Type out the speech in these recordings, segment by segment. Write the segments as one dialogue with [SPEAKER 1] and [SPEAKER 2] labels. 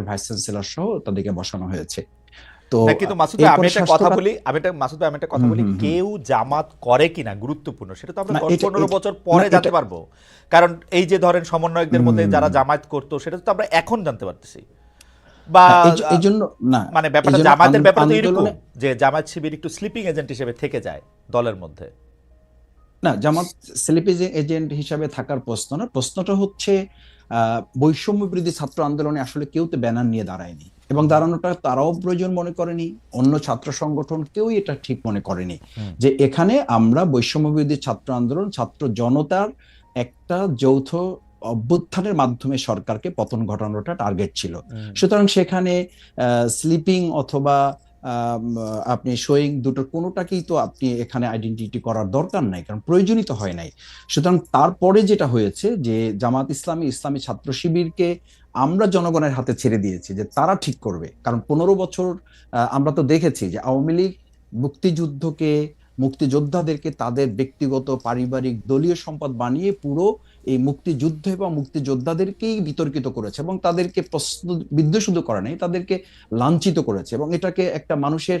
[SPEAKER 1] Vice chancellor সহ তাদেরকে বসানো হয়েছে। তো
[SPEAKER 2] কিন্তু মাসুদ আমি একটা কথা বলি আমি একটা মাসুদ আমি একটা কথা বলি। কেউ জামাত করে কিনা গুরুত্বপূর্ণ সেটা তো আমরা দশ পনেরো বছর পরে জানতে পারব। কারণ এই যে ধরেন সমন্বয়কদের মধ্যে যারা জামায়াত করতো সেটা তো আমরা এখন জানতে পারতেছি। বা
[SPEAKER 1] এই- জন্য না
[SPEAKER 2] মানে ব্যাপারটা
[SPEAKER 1] আন-
[SPEAKER 2] ব্যাপারটা এরকম যে জামায়াত শিবির একটু স্লিপিং এজেন্ট হিসেবে থেকে যায় দলের মধ্যে।
[SPEAKER 1] না জামাত স্লিপেজ এজেন্ট হিসাবে থাকার প্রশ্ন না। প্রশ্নটা হচ্ছে বৈষম্য বিরোধী ছাত্র আন্দোলনে আসলে কেউ তো ব্যানার নিয়ে দাঁড়ায়নি। এবং দাঁড়ানোটা তারাও প্রয়োজন মনে করেনি অন্য ছাত্র সংগঠন কেউই এটা ঠিক মনে করেনি। যে এখানে আমরা বৈষম্য বিরোধী ছাত্র আন্দোলন ছাত্র জনতার একটা যৌথ অভ্যুত্থানের মাধ্যমে সরকারকে পতন ঘটানোটা টার্গেট ছিল। সুতরাং সেখানে স্লিপিং অথবা আপনি শোয়িং দুটোর কোনোটাকেই তো আপনি এখানে আইডেন্টিটি করার দরকার নাই, কারণ প্রয়োজনই তো হয় নাই। সুতরাং তারপরে যেটা হয়েছে যে জামাত ইসলামী ইসলামী ছাত্র শিবিরকে আমরা জনগণের হাতে ছেড়ে দিয়েছি যে তারা ঠিক করবে। কারণ পনেরো বছর আমরা তো দেখেছি যে আওয়ামী লীগ মুক্তিযুদ্ধকে, মুক্তিযোদ্ধাদেরকে তাদের ব্যক্তিগত, পারিবারিক, দলীয় সম্পদ বানিয়ে পুরো এই মুক্তিযুদ্ধ এবং মুক্তিযোদ্ধাদেরকেই বিতর্কিত করেছে এবং তাদেরকে প্রশ্ন বিদ্ধ শুধু করে নাই, তাদেরকে লাঞ্ছিত করেছে এবং এটাকে একটা মানুষের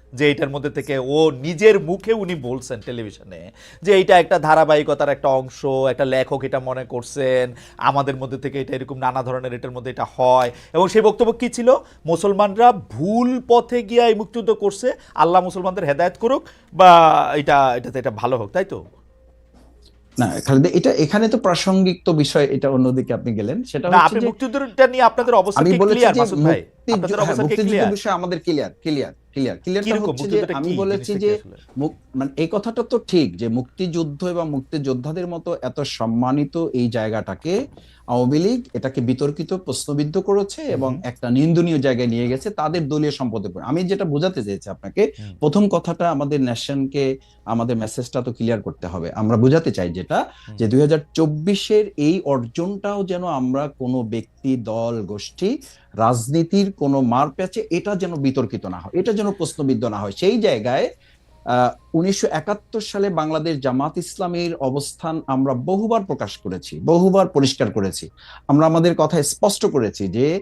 [SPEAKER 2] যে এটার মধ্যে থেকে ও নিজের মুখে উনি বলছেন টেলিভিশনে যে এটা একটা ধারাবাহিকতার একটা অংশ একটা লেখক এটা মনে করছেন আমাদের মধ্যে থেকে এটা এরকম নানা ধরনের এটার মধ্যে এটা হয়। এবং সেই বক্তব্য কি ছিল? মুসলমানরা ভুল পথে গিয়ে এই মুক্তিযুদ্ধ করছে আল্লাহ মুসলমানদের হেদায়েত করুক বা এটা এটাতে এটা ভালো হোক তাই তো?
[SPEAKER 1] না খালেদা এটা এখানে তো প্রাসঙ্গিক তো বিষয় এটা অন্যদিকে আপনি গেলেন। সেটা হচ্ছে
[SPEAKER 2] আপনি মুক্তিযুদ্ধটা নিয়ে আপনাদের অবস্থা ক্লিয়ার মাসুদ ভাই আপনাদের
[SPEAKER 1] হ্যাঁ,
[SPEAKER 2] অবস্থা ক্লিয়ার
[SPEAKER 1] বিষয়ে আমাদের ক্লিয়ার ক্লিয়ার ক্লিয়ার ক্লিয়ারটা হচ্ছে যে আমি বলেছি যে মানে এই কথাটা তো ঠিক যে মুক্তিযুদ্ধ এবং মুক্তিযোদ্ধাদের মতো এত সম্মানিত এই জায়গাটাকে আওয়ামী লীগ এটাকে বিতর্কিত প্রশ্নবিদ্ধ করেছে এবং একটা নিন্দনীয় জায়গায় নিয়ে গেছে তাদের দলীয় সম্পদের উপর। আমি যেটা বোঝাতে চেয়েছি আপনাকে প্রথম কথাটা আমাদের ন্যাশনকে আমাদের মেসেজটা তো ক্লিয়ার করতে হবে। আমরা বোঝাতে চাই যেটা যে দুই হাজার চব্বিশের এই অর্জনটাও যেন আমরা কোনো ব্যক্তি দল গোষ্ঠী রাজনীতির কোনো মার প্যাচে এটা যেন বিতর্কিত না হয় এটা যেন প্রশ্নবিদ্ধ না হয়। সেই জায়গায় উনিশশো একাত্তর সালে বাংলাদেশ জামাত ইসলামের অবস্থান আমরা বহুবার প্রকাশ করেছি, বহুবার পরিষ্কার করেছি। আমরা আমাদের কথা স্পষ্ট করেছি যে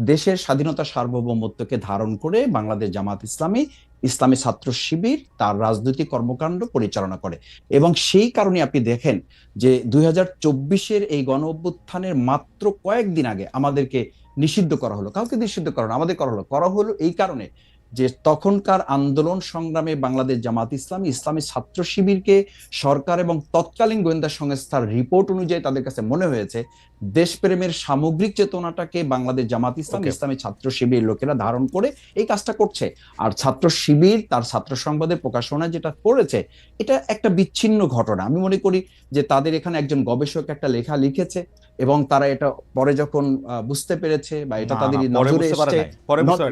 [SPEAKER 1] দেশের স্বাধীনতা সার্বভৌমত্বকে ধারণ করে বাংলাদেশ জামাত ইসলামী ইসলামী ছাত্র শিবির তার রাজনৈতিক কর্মকাণ্ড পরিচালনা করে। এবং সেই কারণে আপনি দেখেন যে দুই চব্বিশের এই গণ অভ্যুত্থানের মাত্র কয়েকদিন আগে আমাদেরকে নিষিদ্ধ করা হলো। কাউকে নিষিদ্ধ করা হলো আমাদের করা হলো। করা হলো এই কারণে যে তখনকার আন্দোলন সংগ্রামে বাংলাদেশ জামাত ইসলামী ইসলামী ছাত্র শিবিরকে সরকার এবং তৎকালীন গোয়েন্দা সংস্থার রিপোর্ট অনুযায়ী তাদের কাছে মনে হয়েছে দেশপ্রেমের সামগ্রিক চেতনাটাকে বাংলাদেশ জামাত ইসলাম. ইসলামী ছাত্র শিবির লোকেরা ধারণ করে এই কাজটা করছে। আর ছাত্র শিবির তার ছাত্র সংবাদের প্রকাশনা যেটা করেছে এটা একটা বিচ্ছিন্ন ঘটনা। আমি মনে করি যে তাদের এখানে একজন গবেষক একটা লেখা লিখেছে এবং তারা এটা পরে যখন বুঝতে পেরেছে বা এটা তাদের নজরে এসছে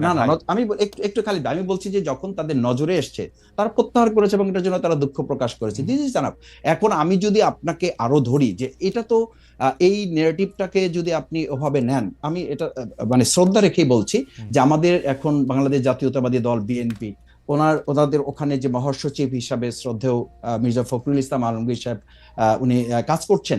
[SPEAKER 1] না না আমি একটু খালি আমি বলছি যে যখন তাদের নজরে এসছে তারা প্রত্যাহার করেছে এবং এটার জন্য তারা দুঃখ প্রকাশ করেছে। ইজ জানাব। এখন আমি যদি আপনাকে আরও ধরি যে এটা তো এই নেগেটিভটাকে যদি আপনি ওভাবে নেন আমি এটা মানে শ্রদ্ধা রেখেই বলছি যে আমাদের এখন বাংলাদেশ জাতীয়তাবাদী দল বিএনপি ওনার ওনাদের ওখানে যে মহাসচিব হিসাবে শ্রদ্ধেয় মির্জা ফখরুল ইসলাম আলমগীর সাহেব উনি কাজ করছেন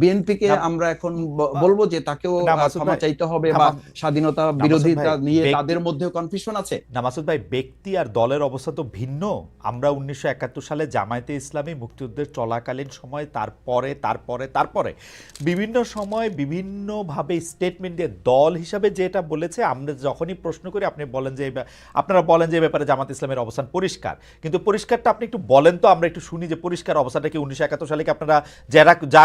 [SPEAKER 1] বিএনপি কে
[SPEAKER 2] না,
[SPEAKER 1] আমরা এখন বলব যে তাকেও ক্ষমা চাইতে হবে বা স্বাধীনতা বিরোধিতা নিয়ে তাদের মধ্যেও কনফিউশন আছে?
[SPEAKER 2] না মাসুদ ভাই ব্যক্তি আর দলের অবস্থা তো ভিন্ন। আমরা উনিশশো একাত্তর সালে জামায়াতে ইসলামী মুক্তিযুদ্ধের চলাকালীন সময় তারপরে তারপরে তারপরে বিভিন্ন সময় বিভিন্নভাবে স্টেটমেন্ট দিয়ে দল হিসাবে যেটা বলেছে আমরা যখনই প্রশ্ন করি আপনি বলেন যে আপনারা বলেন যে ব্যাপারে জামাত ইসলামের অবস্থান পরিষ্কার। কিন্তু পরিষ্কারটা আপনি একটু বলেন তো আমরা একটু শুনি যে পরিষ্কার অবস্থাটা কি উনিশশো একাত্তর সালে কি আপনারা যারা যা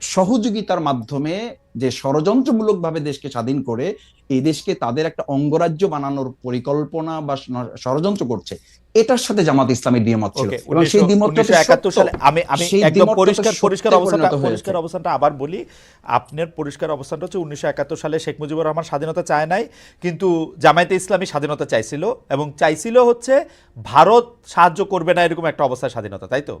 [SPEAKER 1] সহযোগিতার মাধ্যমে যে ষড়যন্ত্রমূলক ভাবে দেশকে স্বাধীন করে এই দেশকে তাদের একটা অঙ্গরাজ্য বানানোর পরিকল্পনা বা ষড়যন্ত্র করছে এটার সাথে জামাত ইসলামের দ্বিমত ছিল। এবং সেই দ্বিমতটা।
[SPEAKER 2] সালে আমি আমি একদম পরিষ্কার পরিষ্কার অবস্থানটা পরিষ্কার অবস্থানটা আবার বলি। আপনার পরিষ্কার অবস্থানটা হচ্ছে উনিশশো একাত্তর সালে শেখ মুজিবুর রহমান স্বাধীনতা চায় নাই কিন্তু জামায়াতে ইসলামী স্বাধীনতা চাইছিল এবং চাইছিল হচ্ছে ভারত সাহায্য করবে না এরকম একটা অবস্থায় স্বাধীনতা তাই তো?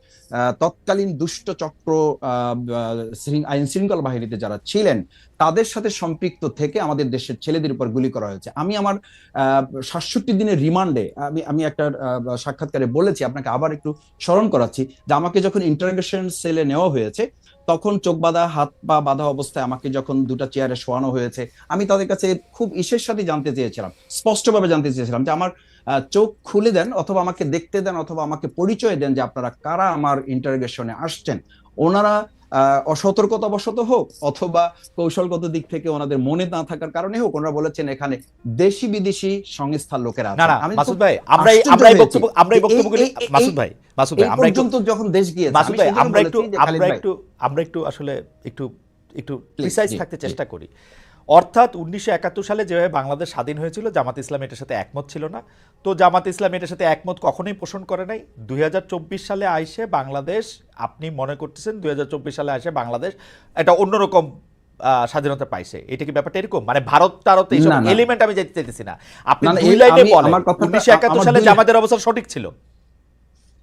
[SPEAKER 1] তৎকালীন দুষ্ট চক্র আইন শৃঙ্খলা বাহিনীতে যারা ছিলেন, তাদের সাথে সম্পৃক্ত থেকে আমাদের দেশের ছেলেদের উপর গুলি করা হয়েছে। আমি আমার সাতষট্টি দিনের রিমান্ডে, আমি আমি একটা সাক্ষাৎকারে বলেছি, আপনাকে আবার একটু স্মরণ করাচ্ছি যে আমাকে যখন ইন্টারোগেশন সেলে নেওয়া হয়েছে, তখন চোখ বাঁধা, হাত পা বাঁধা অবস্থায় আমাকে যখন দুটা চেয়ারে শোয়ানো হয়েছে, আমি তাদের কাছে খুব ইসের সাথে জানতে চেয়েছিলাম, স্পষ্টভাবে জানতে চেয়েছিলাম যে আমার চোখ খুলে দেন অথবা আমাকে দেখতে দেন অথবা আমাকে পরিচয় দেন যে আপনারা কারা আমার ইন্টারোগেশনে আসছেন। ওনারা অসতর্কতাবশত হোক অথবা কৌশলগত দিক থেকে ওনাদের মনে না থাকার কারণে হোক ওনারা বলেছেন এখানে দেশি বিদেশি সংস্থার লোকেরা আমি
[SPEAKER 2] মাসুদ ভাই আমরা আমরা এই বক্তব্য আমরা এই বক্তব্যগুলি মাসুদ ভাই মাসুদ ভাই আমরা
[SPEAKER 1] পর্যন্ত যখন দেশ গিয়েছে
[SPEAKER 2] মাসুদ ভাই আমরা একটু আমরা একটু আমরা একটু আসলে একটু একটু প্রিসাইজ থাকতে চেষ্টা করি। অর্থাৎ উনিশশো একাত্তর সালে যেভাবে বাংলাদেশ স্বাধীন হয়েছিল জামাত ইসলাম এটার সাথে একমত ছিল না। তো জামাত ইসলাম এটার সাথে একমত কখনোই পোষণ করে নাই। দুই সালে আইসে বাংলাদেশ আপনি মনে করতেছেন দুই হাজার চব্বিশ সালে আসে বাংলাদেশ এটা অন্যরকম আহ, স্বাধীনতা পাইছে। এটা কি ব্যাপারটা এরকম? মানে ভারত তারত এইসব। এলিমেন্ট আমি যেতে চাইতেছি না। আপনি দুই লাইনে বলেন উনিশশো একাত্তর সালে জামাতের অবস্থা সঠিক ছিল?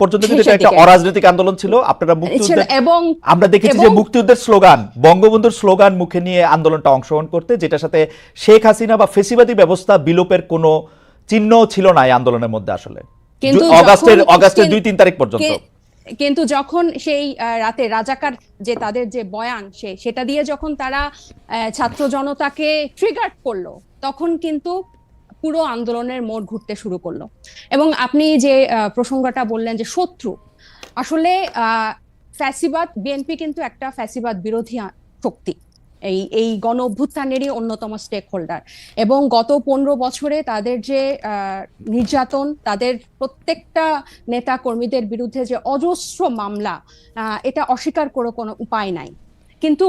[SPEAKER 2] পর্যন্ত কিন্তু এটা একটা অরাজনৈতিক আন্দোলন ছিল। আপনারা
[SPEAKER 3] ছিল
[SPEAKER 2] মুক্তিযুদ্ধের
[SPEAKER 3] এবং
[SPEAKER 2] আমরা দেখেছি যে মুক্তিযুদ্ধের স্লোগান বঙ্গবন্ধুর স্লোগান মুখে নিয়ে আন্দোলনটা অংশগ্রহণ করতে যেটার সাথে শেখ হাসিনা বা ফেসিবাদী ব্যবস্থা বিলোপের কোনো চিহ্ন ছিল না এই আন্দোলনের মধ্যে আসলে।
[SPEAKER 3] কিন্তু
[SPEAKER 2] অগাস্টের অগাস্টের দুই তিন তারিখ পর্যন্ত।
[SPEAKER 3] কিন্তু যখন সেই রাতে রাজাকার যে তাদের যে বয়ান সে সেটা দিয়ে যখন তারা ছাত্র জনতাকে ট্রিগার করল তখন কিন্তু পুরো আন্দোলনের মোড় ঘুরতে শুরু করল। এবং আপনি যে প্রসঙ্গটা বললেন যে শত্রু, আসলে ফ্যাসিবাদ, বিএনপি কিন্তু একটা ফ্যাসিবাদ বিরোধী শক্তি। এই এই গণ অভ্যুত্থানেরই অন্যতম স্টেক হোল্ডার এবং গত পনেরো বছরে তাদের যে নির্যাতন, তাদের প্রত্যেকটা নেতা কর্মীদের বিরুদ্ধে যে অজস্র মামলা এটা অস্বীকার করে কোনো উপায় নাই। কিন্তু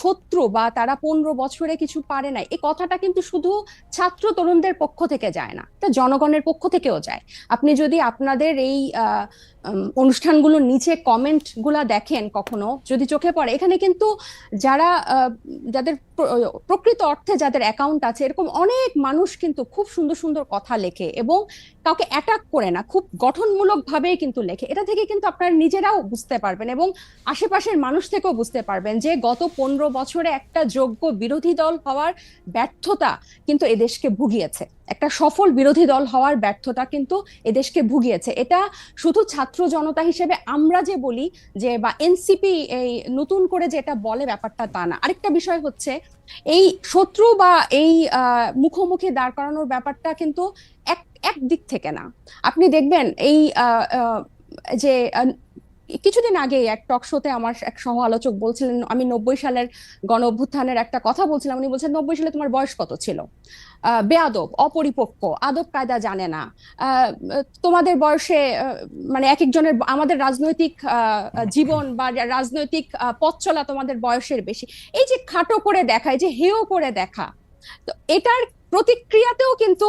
[SPEAKER 3] শত্রু বা তারা পনেরো বছরে কিছু পারে নাই। এই কথাটা কিন্তু শুধু ছাত্র তরুণদের পক্ষ থেকে যায় না তা জনগণের পক্ষ থেকেও যায়। আপনি যদি আপনাদের এই অনুষ্ঠানগুলোর নিচে কমেন্টগুলা দেখেন কখনো, যদি চোখে পড়ে। এখানে কিন্তু যারা যাদের প্রকৃত অর্থে যাদের অ্যাকাউন্ট আছে, এরকম অনেক মানুষ কিন্তু খুব সুন্দর সুন্দর কথা লেখে এবং কাউকে অ্যাটাক করে না, খুব গঠনমূলক ভাবেই কিন্তু লেখে। এটা থেকে কিন্তু আপনারা নিজেরাও বুঝতে পারবেন এবং আশেপাশের মানুষ থেকেও বুঝতে পারবেন যে গত পনেরো বছরে একটা যোগ্য বিরোধী দল হওয়ার ব্যর্থতা কিন্তু এদেশকে ভুগিয়েছে। একটা সফল বিরোধী দল হওয়ার ব্যর্থতা কিন্তু এদেশকে ভুগিয়েছে। এটা শুধু ছাত্র জনতা হিসেবে আমরা যে বলি যে বা এনসিপি এই নতুন করে যেটা বলে ব্যাপারটা তা না। আরেকটা বিষয় হচ্ছে এই শত্রু বা এই মুখোমুখি দাঁড় করানোর ব্যাপারটা কিন্তু এক এক দিক থেকে না। আপনি দেখবেন এই যে কিছুদিন আগে এক টক শোতে আমার এক সহ আলোচক বলছিলেন, আমি নব্বই সালের গণ অভ্যুত্থানের একটা কথা বলছিলাম, উনি বলছেন, নব্বই সালে তোমার বয়স কত ছিল? বেয়াদব অপরিপক্ক, আদব কায়দা জানে না। তোমাদের বয়সে মানে এক একজনের আমাদের রাজনৈতিক জীবন বা রাজনৈতিক পথ চলা তোমাদের বয়সের বেশি। এই যে খাটো করে দেখা এই যে হেও করে দেখা, তো এটার প্রতিক্রিয়াতেও কিন্তু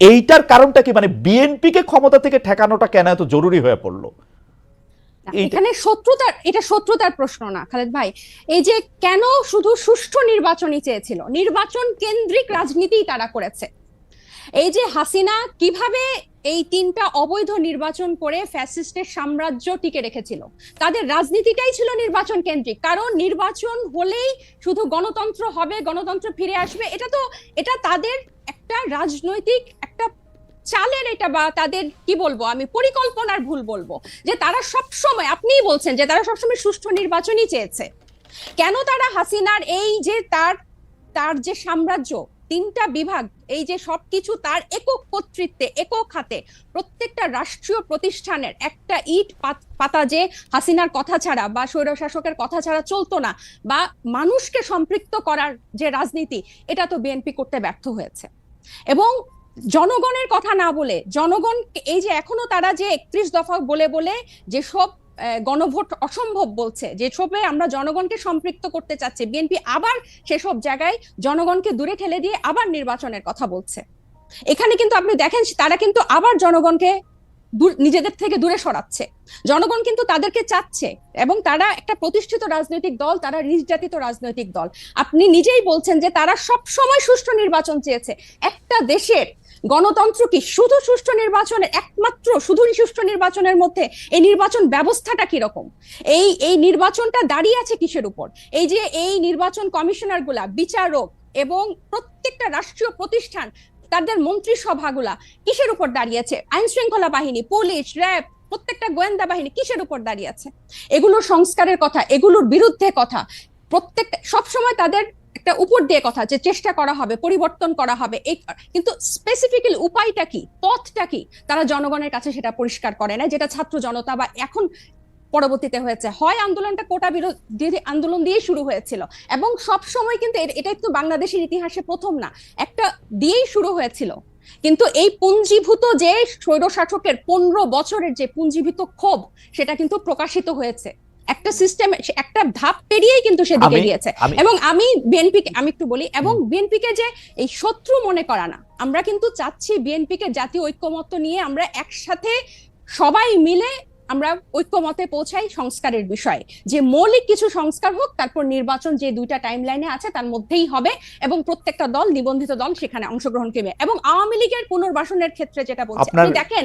[SPEAKER 2] এইটার কারণটা কি? মানে বিএনপিকে ক্ষমতা থেকে ঠেকানোটা কেন এত জরুরি হয়ে পড়ল?
[SPEAKER 3] এখানে শত্রুতার এটা শত্রুতার প্রশ্ন না খালেদ ভাই। এই যে কেন শুধু সুষ্ঠু নির্বাচনই চেয়েছিল? নির্বাচন কেন্দ্রিক রাজনীতি তারা করেছে। এই যে হাসিনা কীভাবে এই তিনটা অবৈধ নির্বাচন করে ফ্যাসিস্টের সাম্রাজ্য টিকে রেখেছিল? তাদের রাজনীতিটাই ছিল নির্বাচন কেন্দ্রিক। কারণ নির্বাচন হলেই শুধু গণতন্ত্র হবে গণতন্ত্র ফিরে আসবে। এটা তো এটা তাদের একটা রাজনৈতিক চালের এটা বা তাদের কি বলব, আমি পরিকল্পনার ভুল বলব, যে তারা সব সময় আপনিই বলছেন যে তারা সবসময় সুষ্ঠু নির্বাচনই চেয়েছে। কেন তারা হাসিনার এই যে তার তার যে সাম্রাজ্য, তিনটা বিভাগ, এই যে সবকিছু তার একক কর্তৃত্বে, একক হাতে, প্রত্যেকটা রাষ্ট্রীয় প্রতিষ্ঠানের একটা ইট পাত- পাতা যে হাসিনার কথা ছাড়া বা স্বৈরশাসকের কথা ছাড়া চলতো না, বা মানুষকে সম্পৃক্ত করার যে রাজনীতি, এটা তো বিএনপি করতে ব্যর্থ হয়েছে। এবং জনগণের কথা না বলে, জনগণ এই যে এখনও তারা যে একত্রিশ দফা বলে বলে যে সব গণভোট অসম্ভব বলছে যেসবে আমরা জনগণকে সম্পৃক্ত করতে চাচ্ছি, বিএনপি আবার সেসব জায়গায় জনগণকে দূরে ঠেলে দিয়ে আবার নির্বাচনের কথা বলছে। এখানে কিন্তু আপনি দেখেন, তারা কিন্তু আবার জনগণকে নিজেদের থেকে দূরে সরাচ্ছে। জনগণ কিন্তু তাদেরকে চাচ্ছে এবং তারা একটা প্রতিষ্ঠিত রাজনৈতিক দল, তারা নির্যাতিত রাজনৈতিক দল। আপনি নিজেই বলছেন যে তারা সব সময় সুষ্ঠু নির্বাচন চেয়েছে। একটা দেশের গণতন্ত্র কি শুধু সুষ্ঠু নির্বাচনের একমাত্র শুধু সুষ্ঠু নির্বাচনের মধ্যে এই নির্বাচন ব্যবস্থাটা কীরকম? এই এই নির্বাচনটা দাঁড়িয়ে আছে কিসের উপর? এই যে এই নির্বাচন কমিশনারগুলা বিচারক এবং প্রত্যেকটা রাষ্ট্রীয় প্রতিষ্ঠান, তাদের মন্ত্রিসভাগুলা কিসের উপর দাঁড়িয়েছে আইন শৃঙ্খলা বাহিনী, পুলিশ, র্যাব, প্রত্যেকটা গোয়েন্দা বাহিনী কিসের উপর দাঁড়িয়ে আছে? এগুলোর সংস্কারের কথা, এগুলোর বিরুদ্ধে কথা, প্রত্যেকটা, সবসময় তাদের একটা উপর দিয়ে কথা যে চেষ্টা করা হবে, পরিবর্তন করা হবে, এই কিন্তু স্পেসিফিক্যাল উপায়টা কি, পথটা কি, তারা জনগণের কাছে সেটা পরিষ্কার করে না যেটা ছাত্র জনতা বা এখন পরবর্তীতে হয়েছে। হয় আন্দোলনটা কোটা বিরোধী আন্দোলন দিয়ে শুরু হয়েছিল, এবং সব সময় কিন্তু এ- এটাই তো বাংলাদেশের ইতিহাসে প্রথম না, একটা দিয়েই শুরু হয়েছিল। কিন্তু এই পুঞ্জীভূত যে স্বৈরশাসকের পনেরো বছরের যে পুঞ্জীভূত ক্ষোভ, সেটা কিন্তু প্রকাশিত হয়েছে। একটা সিস্টেম একটা ধাপ পেরিয়েই কিন্তু সেদিকে গিয়েছে। এবং আমি বিএনপি আমি একটু বলি এবং বিএনপি কে যে এই শত্রু মনে করা না আমরা কিন্তু চাচ্ছি বিএনপি কে জাতীয় ঐক্যমত্য নিয়ে আমরা একসাথে সবাই মিলে আমরা ঐক্যমতে পৌঁছাই সংস্কারের বিষয়ে। যে মৌলিক কিছু সংস্কার হোক তারপর নির্বাচন যে দুইটা টাইম লাইনে আছে তার মধ্যেই হবে এবং প্রত্যেকটা দল নিবন্ধিত দল সেখানে অংশগ্রহণ করবে। এবং আওয়ামী লীগের পুনর্বাসনের ক্ষেত্রে যেটা বলছি আপনি দেখেন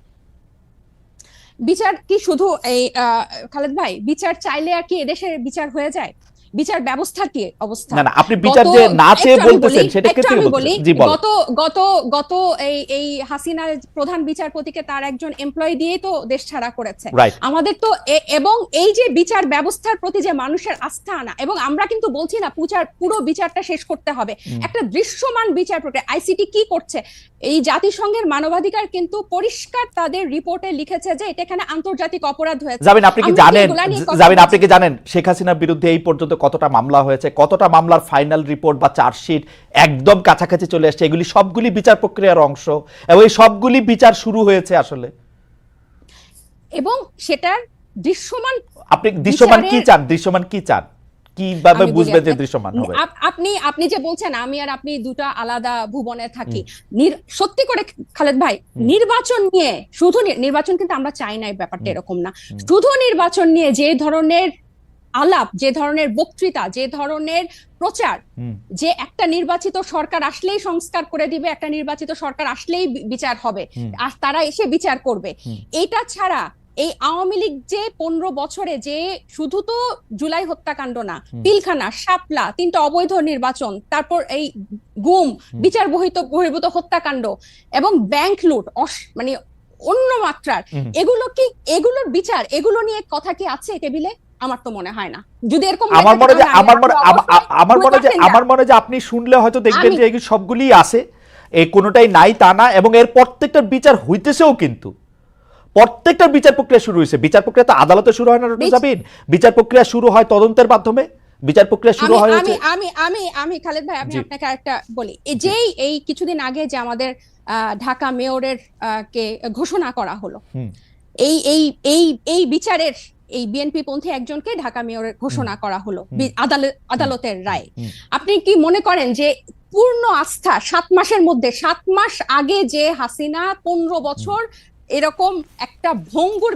[SPEAKER 3] বিচার কি শুধু এই খালেদ ভাই বিচার চাইলে আর কি এদেশের বিচার হয়ে যায়? বিচার ব্যবস্থা কি অবস্থা?
[SPEAKER 2] না না আপনি বিচার যে না চেয়ে বলতেছেন সেটা
[SPEAKER 3] আমি বলি
[SPEAKER 2] জি বল।
[SPEAKER 3] গত গত গত এই এই হাসিনা প্রধান বিচারপতিকে তার একজন এমপ্লয়ি দিয়ে তো দেশ ছাড়া করেছে। আমাদের তো এবং এই যে বিচার ব্যবস্থার প্রতি যে মানুষের আস্থা আনা এবং আমরা কিন্তু বলছি না পুচার পুরো বিচারটা শেষ করতে হবে। একটা দৃশ্যমান বিচার প্রক্রিয়া আইসিটি কি করছে? এই জাতিসংঘের মানবাধিকার কিন্তু পরিষ্কার তাদের রিপোর্টে লিখেছে যে এটা এখানে আন্তর্জাতিক অপরাধ হয়েছে।
[SPEAKER 2] যাবেন আপনি কি জানেন যাবেন আপনি কি জানেন শেখ হাসিনার বিরুদ্ধে এই পর্যন্ত কতটা মামলা হয়েছে? কতটা মামলার ফাইনাল রিপোর্ট বা চার্জশিট একদম কাছাকাছি চলে আসছে? এগুলি সবগুলি বিচার প্রক্রিয়ার অংশ। এবং এই সবগুলি বিচার শুরু হয়েছে আসলে।
[SPEAKER 3] এবং সেটার দৃশ্যমান
[SPEAKER 2] আপনি দৃশ্যমান কি চান? দৃশ্যমান কি চান? কীভাবে বুঝবেন যে দৃশ্যমান হবে?
[SPEAKER 3] আপনি আপনি যে বলছেন আমি আর আপনি দুটো আলাদা ভুবনে থাকি। সত্যি করে খালেদ ভাই নির্বাচন নিয়ে শুধু নির্বাচন কিন্তু আমরা চাই না এই ব্যাপারটা এরকম না। শুধু নির্বাচন নিয়ে যে ধরনের আলাপ যে ধরনের বক্তৃতা যে ধরনের প্রচার যে একটা নির্বাচিত সরকার আসলেই সংস্কার করে দিবে একটা নির্বাচিত সরকার আসলেই বিচার হবে আর তারা এসে বিচার করবে। এটা ছাড়া এই আওয়ামী লীগ যে পনেরো বছরে যে শুধু তো জুলাই হত্যাকাণ্ড না। পিলখানা শাপলা তিনটা অবৈধ নির্বাচন তারপর এই গুম বিচার বহিত বহির্ভূত হত্যাকাণ্ড এবং ব্যাংক লুট মানে অন্য মাত্রার। এগুলো কি এগুলোর বিচার এগুলো নিয়ে কথা কি আছে টেবিলে? আমার তো মনে হয় না। যদি এরকম
[SPEAKER 2] আমার মনে যে আমার মনে আমার মনে যে আমার মনে যে আপনি শুনলে হয়তো দেখবেন যে সবগুলি আছে। এই কোনোটাই নাই তা না এবং এর প্রত্যেকটার বিচার হইতেছেও কিন্তু। প্রত্যেকটার বিচার প্রক্রিয়া শুরু হয়েছে। বিচার প্রক্রিয়া তো আদালতে শুরু হয় না
[SPEAKER 3] বিচ-
[SPEAKER 2] বিচার প্রক্রিয়া শুরু হয় তদন্তের মাধ্যমে? বিচার প্রক্রিয়া শুরু হয়
[SPEAKER 3] আমি আমি আমি আমি খালেদ ভাই আমি। আপনাকে একটা বলি। এই যেই এই কিছুদিন আগে যে আমাদের ঢাকা মেয়রের কে ঘোষণা করা হলো এই এই এই এই বিচারের এই বিএনপি পন্থী একজনকে ঢাকা মেয়রের ঘোষণা করা হলো আদালত আদালতের রায়। আপনি কি মনে করেন যে পূর্ণ আস্থা সাত মাসের মধ্যে সাত মাস আগে যে হাসিনা পনেরো বছর এরকম একটা ভঙ্গুর